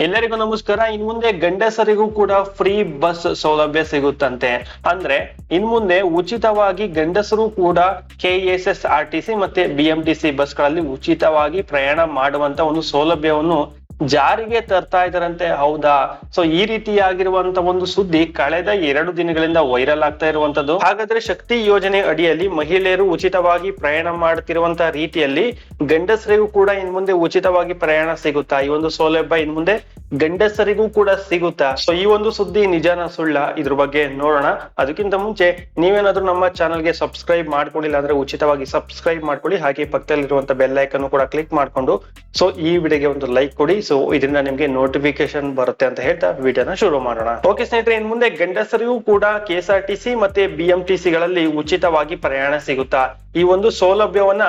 ಎಲ್ಲರಿಗೂ ನಮಸ್ಕಾರ. ಇನ್ ಮುಂದೆ ಗಂಡಸರಿಗೂ ಕೂಡ ಫ್ರೀ ಬಸ್ ಸೌಲಭ್ಯ ಸಿಗುತ್ತಂತೆ. ಅಂದ್ರೆ, ಇನ್ ಮುಂದೆ ಉಚಿತವಾಗಿ ಗಂಡಸರು ಕೂಡ ಕೆಎಸ್ಎಸ್ ಆರ್ ಟಿ ಸಿ ಮತ್ತೆ ಬಿಎಂಟಿಸಿ ಬಸ್ಗಳಲ್ಲಿ ಉಚಿತವಾಗಿ ಪ್ರಯಾಣ ಮಾಡುವಂತ ಒಂದು ಸೌಲಭ್ಯವನ್ನು ಜಾರಿಗೆ ತರ್ತಾ ಇದಾರಂತೆ ಹೌದಾ? ಸೊ ಈ ರೀತಿಯಾಗಿರುವಂತ ಒಂದು ಸುದ್ದಿ ಕಳೆದ ಎರಡು ದಿನಗಳಿಂದ ವೈರಲ್ ಆಗ್ತಾ ಇರುವಂತದ್ದು. ಹಾಗಾದ್ರೆ ಶಕ್ತಿ ಯೋಜನೆ ಅಡಿಯಲ್ಲಿ ಮಹಿಳೆಯರು ಉಚಿತವಾಗಿ ಪ್ರಯಾಣ ಮಾಡುತ್ತಿರುವಂತ ರೀತಿಯಲ್ಲಿ ಗಂಡಸರಿಗೂ ಕೂಡ ಇನ್ ಮುಂದೆ ಉಚಿತವಾಗಿ ಪ್ರಯಾಣ ಸಿಗುತ್ತಾ? ಈ ಒಂದು ಸೌಲಭ್ಯ ಇನ್ ಮುಂದೆ ಗಂಡಸರಿಗೂ ಕೂಡ ಸಿಗುತ್ತಾ? ಸೊ ಈ ಒಂದು ಸುದ್ದಿ ನಿಜಾನ ಸುಳ್ಳ? ಇದ್ರ ಬಗ್ಗೆ ನೋಡೋಣ. ಅದಕ್ಕಿಂತ ಮುಂಚೆ ನೀವೇನಾದ್ರೂ ನಮ್ಮ ಚಾನಲ್ಗೆ ಸಬ್ಸ್ಕ್ರೈಬ್ ಮಾಡ್ಕೊಂಡಿಲ್ಲ ಅಂದ್ರೆ ಉಚಿತವಾಗಿ ಸಬ್ಸ್ಕ್ರೈಬ್ ಮಾಡ್ಕೊಳ್ಳಿ. ಹಾಗೆ ಪಕ್ಕದಲ್ಲಿರುವಂತ ಬೆಲ್ ಐಕನ್ ಕೂಡ ಕ್ಲಿಕ್ ಮಾಡ್ಕೊಂಡು. ಸೊ ಈ ವಿಡಿಯೋಗೆ ಒಂದು ಲೈಕ್ ಕೊಡಿ. ಸೊ ಇದರಿಂದ ನಿಮ್ಗೆ ನೋಟಿಫಿಕೇಶನ್ ಬರುತ್ತೆ ಅಂತ ಹೇಳ್ತಾ ವಿಡಿಯೋನ ಶುರು ಮಾಡೋಣ. ಓಕೆ ಸ್ನೇಹಿತರೆ, ಇನ್ ಮುಂದೆ ಗಂಡಸರಿಗೂ ಕೂಡ ಕೆಎಸ್ಆರ್ಟಿಸಿ ಮತ್ತೆ ಬಿಎಂಟಿಸಿ ಗಳಲ್ಲಿ ಉಚಿತವಾಗಿ ಪ್ರಯಾಣ ಸಿಗುತ್ತಾ? ಈ ಒಂದು ಸೌಲಭ್ಯವನ್ನ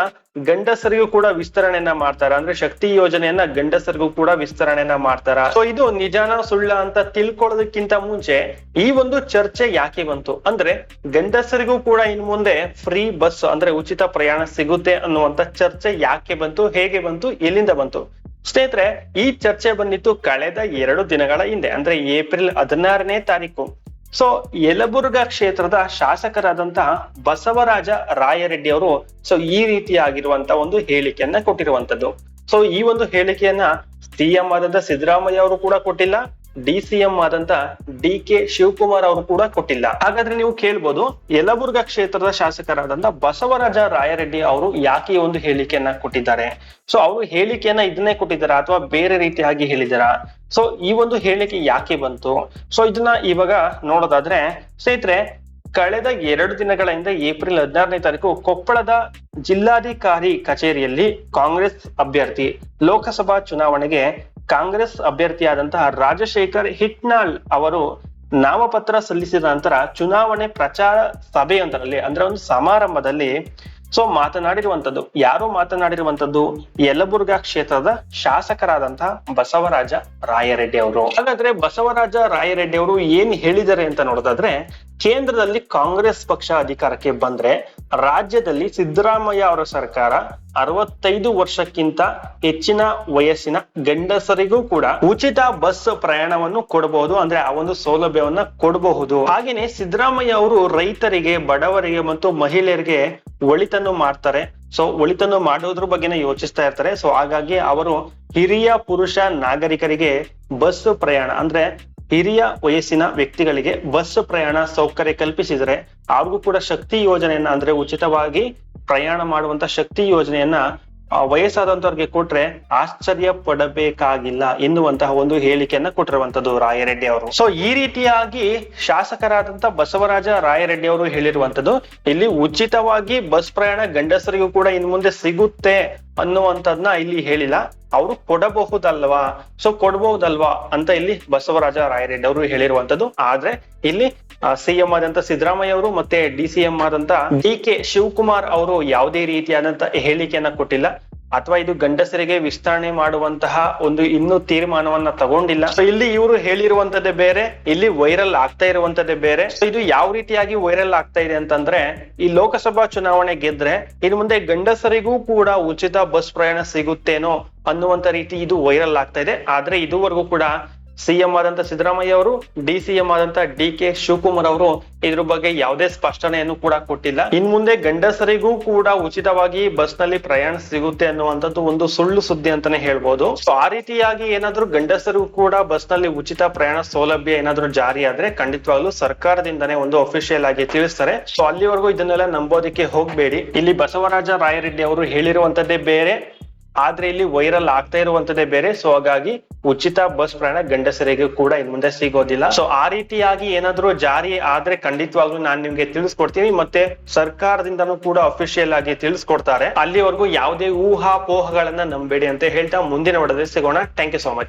ಗಂಡಸರಿಗೂ ಕೂಡ ವಿಸ್ತರಣೆಯನ್ನ ಮಾಡ್ತಾರ? ಅಂದ್ರೆ ಶಕ್ತಿ ಯೋಜನೆಯನ್ನ ಗಂಡಸರಿಗೂ ಕೂಡ ವಿಸ್ತರಣೆಯನ್ನ ಮಾಡ್ತಾರ? ಸೊ ಇದು ನಿಜಾನ ಸುಳ್ಳ ಅಂತ ತಿಳ್ಕೊಳ್ಳೋದಕ್ಕಿಂತ ಮುಂಚೆ ಈ ಒಂದು ಚರ್ಚೆ ಯಾಕೆ ಬಂತು? ಅಂದ್ರೆ ಗಂಡಸರಿಗೂ ಕೂಡ ಇನ್ ಮುಂದೆ ಫ್ರೀ ಬಸ್ ಅಂದ್ರೆ ಉಚಿತ ಪ್ರಯಾಣ ಸಿಗುತ್ತೆ ಅನ್ನುವಂತ ಚರ್ಚೆ ಯಾಕೆ ಬಂತು? ಹೇಗೆ ಬಂತು? ಎಲ್ಲಿಂದ ಬಂತು? ಸ್ನೇಹಿತರೆ, ಈ ಚರ್ಚೆ ಬಂದಿತ್ತು ಕಳೆದ ಎರಡು ದಿನಗಳ ಹಿಂದೆ, ಅಂದ್ರೆ ಏಪ್ರಿಲ್ ಹದಿನಾರನೇ ತಾರೀಕು. ಸೊ ಯಲಬುರ್ಗಾ ಕ್ಷೇತ್ರದ ಶಾಸಕರಾದಂತಹ ಬಸವರಾಜ ರಾಯರೆಡ್ಡಿ ಅವರು ಸೊ ಈ ರೀತಿಯಾಗಿರುವಂತಹ ಒಂದು ಹೇಳಿಕೆಯನ್ನ ಕೊಟ್ಟಿರುವಂತದ್ದು ಸೊ ಈ ಒಂದು ಹೇಳಿಕೆಯನ್ನ ಸಿಎಂ ಆದಂತ ಸಿದ್ದರಾಮಯ್ಯ ಅವರು ಕೂಡ ಕೊಟ್ಟಿಲ್ಲ. ಡಿ ಸಿ ಎಂ ಆದಂತ ಡಿ ಕೆ ಶಿವಕುಮಾರ್ ಅವರು ಕೂಡ ಕೊಟ್ಟಿಲ್ಲ. ಹಾಗಾದ್ರೆ ನೀವು ಕೇಳ್ಬೋದು, ಯಲಬುರ್ಗ ಕ್ಷೇತ್ರದ ಶಾಸಕರಾದಂತ ಬಸವರಾಜ ರಾಯರೆಡ್ಡಿ ಅವರು ಯಾಕೆ ಒಂದು ಹೇಳಿಕೆಯನ್ನ ಕೊಟ್ಟಿದ್ದಾರೆ? ಸೊ ಅವರು ಹೇಳಿಕೆಯನ್ನ ಇದನ್ನೇ ಕೊಟ್ಟಿದ್ದಾರಾ ಅಥವಾ ಬೇರೆ ರೀತಿಯಾಗಿ ಹೇಳಿದಾರಾ ಸೊ ಈ ಒಂದು ಹೇಳಿಕೆ ಯಾಕೆ ಬಂತು? ಸೊ ಇದನ್ನ ಇವಾಗ ನೋಡೋದಾದ್ರೆ, ಸ್ನೇಹಿತರೆ, ಕಳೆದ ಎರಡು ದಿನಗಳ ಹಿಂದೆ ಏಪ್ರಿಲ್ ಹದಿನಾರನೇ ತಾರೀಕು ಕೊಪ್ಪಳದ ಜಿಲ್ಲಾಧಿಕಾರಿ ಕಚೇರಿಯಲ್ಲಿ ಕಾಂಗ್ರೆಸ್ ಅಭ್ಯರ್ಥಿ ಲೋಕಸಭಾ ಚುನಾವಣೆಗೆ ಕಾಂಗ್ರೆಸ್ ಅಭ್ಯರ್ಥಿಯಾದಂತಹ ರಾಜಶೇಖರ್ ಹಿಟ್ನಾಳ್ ಅವರು ನಾಮಪತ್ರ ಸಲ್ಲಿಸಿದ ನಂತರ ಚುನಾವಣೆ ಪ್ರಚಾರ ಸಭೆಯೊಂದರಲ್ಲಿ, ಅಂದ್ರೆ ಒಂದು ಸಮಾರಂಭದಲ್ಲಿ, ಸೊ ಮಾತನಾಡಿರುವಂತದ್ದು ಯಾರು ಮಾತನಾಡಿರುವಂತದ್ದು ಯಲಬುರ್ಗಾ ಕ್ಷೇತ್ರದ ಶಾಸಕರಾದಂತಹ ಬಸವರಾಜ ರಾಯರೆಡ್ಡಿ ಅವರು. ಹಾಗಾದ್ರೆ ಬಸವರಾಜ ರಾಯರೆಡ್ಡಿ ಅವರು ಏನ್ ಹೇಳಿದ್ದಾರೆ ಅಂತ ನೋಡೋದಾದ್ರೆ ಕೇಂದ್ರದಲ್ಲಿ ಕಾಂಗ್ರೆಸ್ ಪಕ್ಷ ಅಧಿಕಾರಕ್ಕೆ ಬಂದ್ರೆ ರಾಜ್ಯದಲ್ಲಿ ಸಿದ್ದರಾಮಯ್ಯ ಅವರ ಸರ್ಕಾರ ಅರವತ್ತೈದು ವರ್ಷಕ್ಕಿಂತ ಹೆಚ್ಚಿನ ವಯಸ್ಸಿನ ಗಂಡಸರಿಗೂ ಕೂಡ ಉಚಿತ ಬಸ್ ಪ್ರಯಾಣವನ್ನು ಕೊಡಬಹುದು. ಅಂದ್ರೆ ಆ ಒಂದು ಸೌಲಭ್ಯವನ್ನ ಕೊಡಬಹುದು. ಹಾಗೇನೆ ಸಿದ್ದರಾಮಯ್ಯ ಅವರು ರೈತರಿಗೆ, ಬಡವರಿಗೆ ಮತ್ತು ಮಹಿಳೆಯರಿಗೆ ಒಳಿತನ್ನು ಮಾಡ್ತಾರೆ. ಸೊ ಒಳಿತನ್ನು ಮಾಡೋದ್ರ ಬಗ್ಗೆನೇ ಯೋಚಿಸ್ತಾ ಇರ್ತಾರೆ. ಸೊ ಹಾಗಾಗಿ ಅವರು ಹಿರಿಯ ಪುರುಷ ನಾಗರಿಕರಿಗೆ ಬಸ್ ಪ್ರಯಾಣ ಅಂದ್ರೆ ಹಿರಿಯ ವಯಸ್ಸಿನ ವ್ಯಕ್ತಿಗಳಿಗೆ ಬಸ್ ಪ್ರಯಾಣ ಸೌಕರ್ಯ ಕಲ್ಪಿಸಿದರೆ ಅವ್ರಿಗೂ ಕೂಡ ಶಕ್ತಿ ಯೋಜನೆಯನ್ನ ಅಂದ್ರೆ ಉಚಿತವಾಗಿ ಪ್ರಯಾಣ ಮಾಡುವಂತ ಶಕ್ತಿ ಯೋಜನೆಯನ್ನ ವಯಸ್ಸಾದಂತವ್ರಿಗೆ ಕೊಟ್ರೆ ಆಶ್ಚರ್ಯ ಪಡಬೇಕಾಗಿಲ್ಲ ಎನ್ನುವಂತಹ ಒಂದು ಹೇಳಿಕೆಯನ್ನ ಕೊಟ್ಟಿರುವಂತದ್ದು ರಾಯರೆಡ್ಡಿ ಅವರು. ಸೊ ಈ ರೀತಿಯಾಗಿ ಶಾಸಕರಾದಂತ ಬಸವರಾಜ ರಾಯರೆಡ್ಡಿ ಅವರು ಹೇಳಿರುವಂತದ್ದು, ಇಲ್ಲಿ ಉಚಿತವಾಗಿ ಬಸ್ ಪ್ರಯಾಣ ಗಂಡಸರಿಗೂ ಕೂಡ ಇನ್ ಮುಂದೆ ಸಿಗುತ್ತೆ ಅನ್ನುವಂಥದ್ನ ಇಲ್ಲಿ ಹೇಳಿಲ್ಲ. ಅವರು ಕೊಡಬಹುದಲ್ವಾ? ಸೊ ಕೊಡಬಹುದಲ್ವಾ ಅಂತ ಇಲ್ಲಿ ಬಸವರಾಜ ರಾಯರೆಡ್ಡಿ ಅವರು ಹೇಳಿರುವಂತದ್ದು ಆದ್ರೆ ಇಲ್ಲಿ ಸಿಎಂ ಆದಂತ ಸಿದ್ದರಾಮಯ್ಯ ಅವರು ಮತ್ತೆ ಡಿ ಸಿ ಎಂ ಆದಂತ ಡಿ ಕೆ ಶಿವಕುಮಾರ್ ಅವರು ಯಾವುದೇ ರೀತಿಯಾದಂತ ಹೇಳಿಕೆಯನ್ನ ಕೊಟ್ಟಿಲ್ಲ. ಅಥವಾ ಇದು ಗಂಡಸರಿಗೆ ವಿಸ್ತರಣೆ ಮಾಡುವಂತಹ ಒಂದು ಇನ್ನೂ ತೀರ್ಮಾನವನ್ನ ತಗೊಂಡಿಲ್ಲ. ಸೊ ಇಲ್ಲಿ ಇವರು ಹೇಳಿರುವಂತದ್ದೇ ಬೇರೆ, ಇಲ್ಲಿ ವೈರಲ್ ಆಗ್ತಾ ಇರುವಂತದ್ದೇ ಬೇರೆ. ಸೊ ಇದು ಯಾವ ರೀತಿಯಾಗಿ ವೈರಲ್ ಆಗ್ತಾ ಇದೆ ಅಂತಂದ್ರೆ, ಈ ಲೋಕಸಭಾ ಚುನಾವಣೆ ಗೆದ್ರೆ ಇನ್ನು ಮುಂದೆ ಗಂಡಸರಿಗೂ ಕೂಡ ಉಚಿತ ಬಸ್ ಪ್ರಯಾಣ ಸಿಗುತ್ತೇನೋ ಅನ್ನುವಂತ ರೀತಿ ಇದು ವೈರಲ್ ಆಗ್ತಾ ಇದೆ. ಆದ್ರೆ ಇದುವರೆಗೂ ಕೂಡ ಸಿಎಂ ಆದಂತ ಸಿದ್ದರಾಮಯ್ಯ ಅವರು ಡಿ ಸಿಎಂ ಆದಂತ ಡಿ ಕೆ ಶಿವಕುಮಾರ್ ಅವರು ಇದ್ರ ಬಗ್ಗೆ ಯಾವುದೇ ಸ್ಪಷ್ಟನೆಯನ್ನು ಕೂಡ ಕೊಟ್ಟಿಲ್ಲ. ಇನ್ ಮುಂದೆ ಗಂಡಸರಿಗೂ ಕೂಡ ಉಚಿತವಾಗಿ ಬಸ್ನಲ್ಲಿ ಪ್ರಯಾಣ ಸಿಗುತ್ತೆ ಅನ್ನುವಂಥದ್ದು ಒಂದು ಸುಳ್ಳು ಸುದ್ದಿ ಅಂತಾನೆ ಹೇಳ್ಬೋದು. ಸೊ ಆ ರೀತಿಯಾಗಿ ಏನಾದ್ರೂ ಗಂಡಸರಿಗೂ ಕೂಡ ಬಸ್ನಲ್ಲಿ ಉಚಿತ ಪ್ರಯಾಣ ಸೌಲಭ್ಯ ಏನಾದ್ರೂ ಜಾರಿ ಆದ್ರೆ ಖಂಡಿತವಾಗ್ಲೂ ಸರ್ಕಾರದಿಂದನೇ ಒಂದು ಅಫಿಷಿಯಲ್ ಆಗಿ ತಿಳಿಸ್ತಾರೆ. ಸೊ ಅಲ್ಲಿವರೆಗೂ ಇದನ್ನೆಲ್ಲ ನಂಬೋದಕ್ಕೆ ಹೋಗ್ಬೇಡಿ. ಇಲ್ಲಿ ಬಸವರಾಜ ರಾಯರೆಡ್ಡಿ ಅವರು ಹೇಳಿರುವಂತದ್ದೇ ಬೇರೆ. ಆದ್ರೆ ಇಲ್ಲಿ ವೈರಲ್ ಆಗ್ತಾ ಇರುವಂತದ್ದೇ ಬೇರೆ. ಸೊ ಹಾಗಾಗಿ ಉಚಿತ ಬಸ್ ಪ್ರಯಾಣ ಗಂಡಸರಿಗೆ ಕೂಡ ಇನ್ ಮುಂದೆ ಸಿಗೋದಿಲ್ಲ. ಸೊ ಆ ರೀತಿಯಾಗಿ ಏನಾದ್ರೂ ಜಾರಿ ಆದ್ರೆ ಖಂಡಿತವಾಗ್ಲೂ ನಾನ್ ನಿಮ್ಗೆ ತಿಳಿಸ್ಕೊಡ್ತೀನಿ. ಮತ್ತೆ ಸರ್ಕಾರದಿಂದನೂ ಕೂಡ ಅಫಿಷಿಯಲ್ ಆಗಿ ತಿಳಿಸ್ಕೊಡ್ತಾರೆ. ಅಲ್ಲಿವರೆಗೂ ಯಾವುದೇ ಊಹಾಪೋಹಗಳನ್ನ ನಂಬೇಡಿ ಅಂತ ಹೇಳ್ತಾ ಮುಂದಿನ ಒಡದೆ ಸಿಗೋಣ. Thank you so much